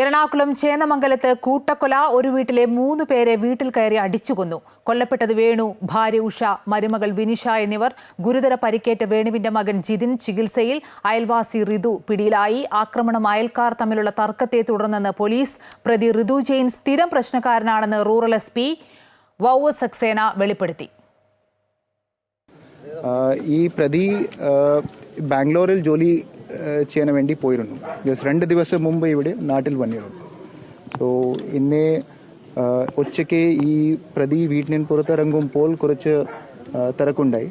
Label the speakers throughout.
Speaker 1: എറണാകുളം ചേന്നമംഗലത്ത് കൂട്ടക്കൊല. ഒരു വീട്ടിലെ മൂന്ന് പേരെ വീട്ടിൽ കയറി അടിച്ചുകൊന്നു. കൊല്ലപ്പെട്ടത് വേണു ഭാര്യ ഉഷ മരുമകൾ വിനിഷ എന്നിവർ ഗുരുതര പരിക്കേറ്റ വേണുവിന്റെ മകൻ ജിതിൻ ചികിത്സയിൽ അയൽവാസി ഋതു പിടിയിലായി. ആക്രമണം അയൽക്കാർ തമ്മിലുള്ള തർക്കത്തെ തുടർന്നെന്ന് പോലീസ്. പ്രതി ഋതു ജെയിൻ സ്ഥിരം പ്രശ്നക്കാരനാണെന്ന് റൂറൽ എസ് പി വൗ സക്സേന വെളിപ്പെടുത്തി.
Speaker 2: ഈ പ്രതി ബാംഗ്ലൂരിൽ ജോലി ചെയ്യാൻ വേണ്ടി പോയിരുന്നു. ജസ്റ്റ് രണ്ട് ദിവസം മുമ്പ് ഇവിടെ നാട്ടിൽ വന്നിരുന്നു. സോ ഇന്ന് ഉച്ചയ്ക്ക് ഈ പ്രതി വീട്ടിന് പുറത്തിറങ്ങുമ്പോൾ കുറച്ച് തിരക്കുണ്ടായി.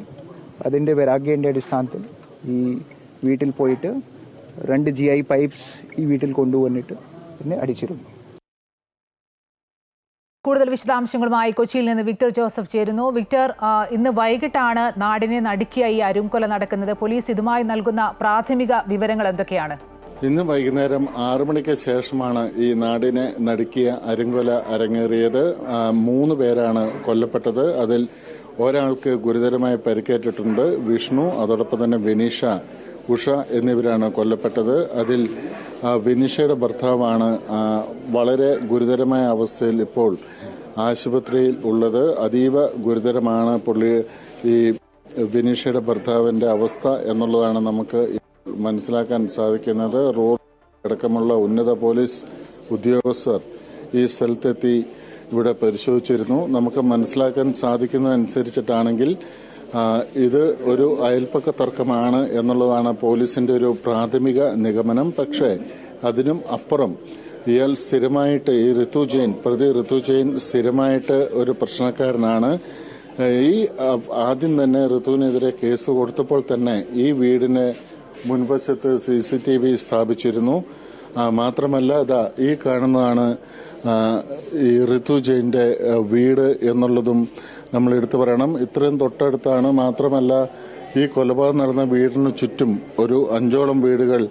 Speaker 2: അതിന്റെ വൈരാഗ്യന്റെ അടിസ്ഥാനത്തിൽ ഈ വീട്ടിൽ പോയിട്ട് രണ്ട് ജി ഐ പൈപ്സ് ഈ വീട്ടിൽ കൊണ്ടുവന്നിട്ട് പിന്നെ അടിച്ചിരുന്നു.
Speaker 1: കൂടുതൽ വിശദാംശങ്ങളുമായി കൊച്ചിയിൽ നിന്ന് വിക്ടർ ജോസഫ് ചേരുന്നു. വിക്ടർ ഇന്ന് വൈകിട്ടാണ് നാടിനെ നടുക്കിയ ഈ അരുംകൊല നടക്കുന്നത്. പോലീസ് ഇതുമായി നൽകുന്ന പ്രാഥമിക വിവരങ്ങൾ എന്തൊക്കെയാണ്?
Speaker 3: ഇന്ന് വൈകുന്നേരം ആറു മണിക്ക് ശേഷമാണ് ഈ നാടിനെ നടുക്കിയ അരുംകൊല അരങ്ങേറിയത്. മൂന്ന് പേരാണ് കൊല്ലപ്പെട്ടത്. അതിൽ ഒരാൾക്ക് ഗുരുതരമായി പരിക്കേറ്റിട്ടുണ്ട്. വിഷ്ണു അതോടൊപ്പം തന്നെ വിനീഷ ഉഷ എന്നിവരാണ് കൊല്ലപ്പെട്ടത്. അതിൽ വിനീഷയുടെ ഭർത്താവാണ് വളരെ ഗുരുതരമായ അവസ്ഥയിൽ ഇപ്പോൾ ആശുപത്രിയിൽ ഉള്ളത് അതീവ ഗുരുതരമാണ്. പുള്ളി ഈ ബിനീഷയുടെ ഭർത്താവിന്റെ അവസ്ഥ എന്നുള്ളതാണ് നമുക്ക് മനസ്സിലാക്കാൻ സാധിക്കുന്നത്. റോഡ് അടക്കമുള്ള ഉന്നത പോലീസ് ഉദ്യോഗസ്ഥർ ഈ സ്ഥലത്തെത്തി ഇവിടെ പരിശോധിച്ചിരുന്നു. നമുക്ക് മനസ്സിലാക്കാൻ സാധിക്കുന്നതനുസരിച്ചിട്ടാണെങ്കിൽ ഇത് ഒരു അയൽപ്പക്ക തർക്കമാണ് എന്നുള്ളതാണ് പോലീസിന്റെ ഒരു പ്രാഥമിക നിഗമനം. പക്ഷേ അതിനും അപ്പുറം ഇയാൾ സ്ഥിരമായിട്ട് ഈ ഋതു ജെയിൻ പ്രതി ഋതു ജെയിൻ സ്ഥിരമായിട്ട് ഒരു പ്രശ്നക്കാരനാണ്. ഈ ആദ്യം തന്നെ ഋതുവിനെതിരെ കേസ് കൊടുത്തപ്പോൾ തന്നെ ഈ വീടിന് മുൻവശത്ത് സി സി ടി വി സ്ഥാപിച്ചിരുന്നു. മാത്രമല്ല ഇതാ ഈ കാണുന്നതാണ് ഈ ഋതു ജെയിന്റെ വീട് എന്നുള്ളതും നമ്മൾ എടുത്തു പറയണം. ഇത്രയും തൊട്ടടുത്താണ് മാത്രമല്ല ഈ കൊലപാതകം നടന്ന വീടിന് ചുറ്റും ഒരു അഞ്ചോളം വീടുകൾ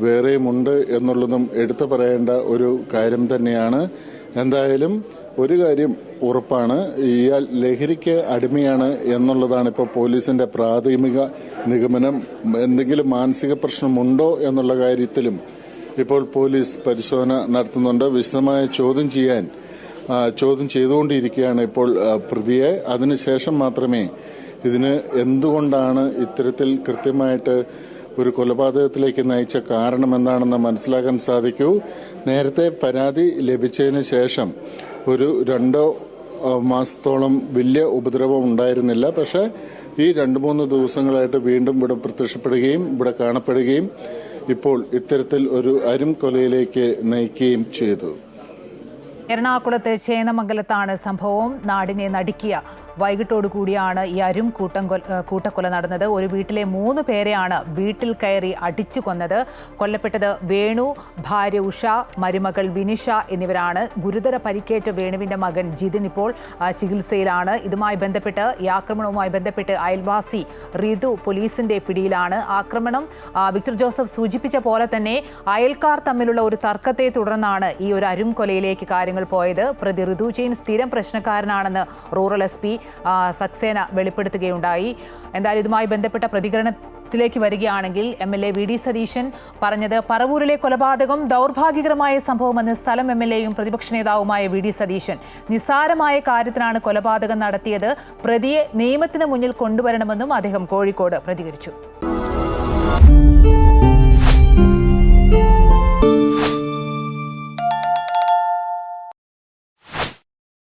Speaker 3: വേറെയുമുണ്ട് എന്നുള്ളതും എടുത്തു പറയേണ്ട ഒരു കാര്യം തന്നെയാണ്. എന്തായാലും ഒരു കാര്യം ഉറപ്പാണ്. ഇയാൾ ലഹരിക്ക് അടിമയാണ് എന്നുള്ളതാണ് ഇപ്പോൾ പോലീസിന്റെ പ്രാഥമിക നിഗമനം. എന്തെങ്കിലും മാനസിക പ്രശ്നമുണ്ടോ എന്നുള്ള കാര്യത്തിലും ഇപ്പോൾ പോലീസ് പരിശോധന നടത്തുന്നുണ്ട്. വിശദമായ ചോദ്യം ചെയ്യാൻ ചോദ്യം ചെയ്തുകൊണ്ടിരിക്കുകയാണ് ഇപ്പോൾ പ്രതിയെ. അതിനുശേഷം മാത്രമേ ഇതിന് എന്തുകൊണ്ടാണ് ഇത്തരത്തിൽ കൃത്യമായിട്ട് ഒരു കൊലപാതകത്തിലേക്ക് നയിച്ച കാരണം എന്താണെന്ന് മനസ്സിലാക്കാൻ സാധിക്കൂ. നേരത്തെ പരാതി ലഭിച്ചതിന് ശേഷം ഒരു രണ്ടോ മാസത്തോളം വലിയ ഉപദ്രവം ഉണ്ടായിരുന്നില്ല. പക്ഷേ ഈ രണ്ട് മൂന്ന് ദിവസങ്ങളായിട്ട് വീണ്ടും ഇവിടെ പ്രത്യക്ഷപ്പെടുകയും ഇവിടെ കാണപ്പെടുകയും ഇപ്പോൾ ഇത്തരത്തിൽ ഒരു അരും കൊലയിലേക്ക് നയിക്കുകയും ചെയ്തു.
Speaker 1: എറണാകുളത്ത് ചേന്നമംഗലത്താണ് സംഭവം. നാടിനെ നടുക്കിയ വൈകിട്ടോടു കൂടിയാണ് ഈ അരും കൂട്ടം കൂട്ടക്കൊല നടന്നത്. ഒരു വീട്ടിലെ മൂന്ന് പേരെയാണ് വീട്ടിൽ കയറി അടിച്ചു കൊന്നത്. കൊല്ലപ്പെട്ടത് വേണു ഭാര്യ ഉഷ മരുമകൾ വിനിഷ എന്നിവരാണ്. ഗുരുതര പരിക്കേറ്റ വേണുവിന്റെ മകൻ ജിതിൻ ഇപ്പോൾ ചികിത്സയിലാണ്. ഇതുമായി ബന്ധപ്പെട്ട് ഈ ആക്രമണവുമായി ബന്ധപ്പെട്ട് അയൽവാസി റിതു പോലീസിന്റെ പിടിയിലാണ് ആക്രമണം. വിക്ടർ ജോസഫ് സൂചിപ്പിച്ച പോലെ തന്നെ അയൽക്കാർ തമ്മിലുള്ള ഒരു തർക്കത്തെ തുടർന്നാണ് ഈ ഒരു അരും കൊലയിലേക്ക് കാര്യങ്ങൾ പോയത്. പ്രതി ഋതു ജെയിൻ സ്ഥിരം പ്രശ്നക്കാരനാണെന്ന് റൂറൽ എസ് പി സക്സേന വെളിപ്പെടുത്തുകയുണ്ടായി. എന്തായാലും ഇതുമായി ബന്ധപ്പെട്ട പ്രതികരണ ത്തിലേക്ക് വരികയാണെങ്കിൽ M L A V D Satheesan പറഞ്ഞത് പറവൂരിലെ കൊലപാതകം ദൗർഭാഗ്യകരമായ സംഭവമെന്ന് സ്ഥലം എം എൽ എയും പ്രതിപക്ഷ നേതാവുമായ വി ഡി സതീശൻ നിസ്സാരമായ കാര്യത്തിനാണ് കൊലപാതകം നടത്തിയത്. പ്രതിയെ നിയമത്തിന് മുന്നിൽ കൊണ്ടുവരണമെന്നും അദ്ദേഹം കോഴിക്കോട് പ്രതികരിച്ചു.